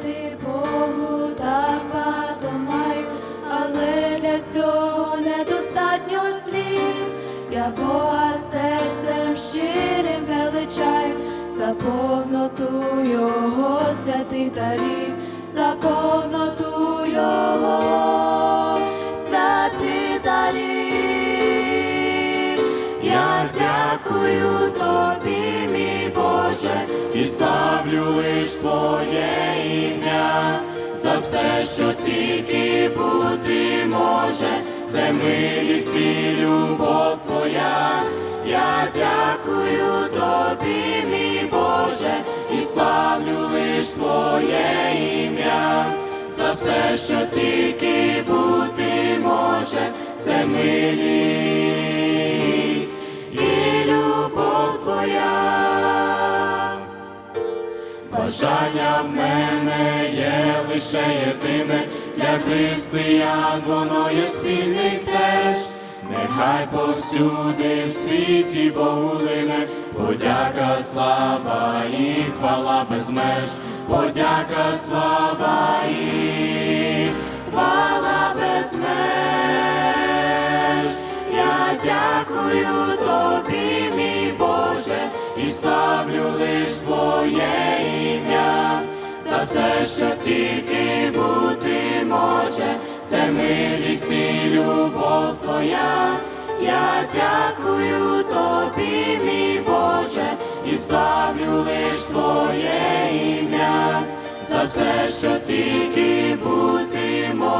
дякувати Богу, так багато маю, але для цього недостатньо слів. Я Бога серцем щирим величаю, за Його святих дарів, за Його святих дарів. Я дякую тобі, мій Боже і славлю лиш Твоє ім'я за все, що тільки бути може, це милість і любов Твоя. Я дякую тобі, мій Боже, і славлю лиш Твоє ім'я за все, що тільки бути може, це милість Бажання в мене є лише єдине для християн, воно є спільник теж. Нехай повсюди в світі лине, подяка, слава і хвала без меж, подяка, слава і хвала без меж. За все, що тільки бути може, це милість і любов Твоя. Я дякую тобі, мій Боже, і славлю лиш Твоє ім'я за все, що тільки бути може,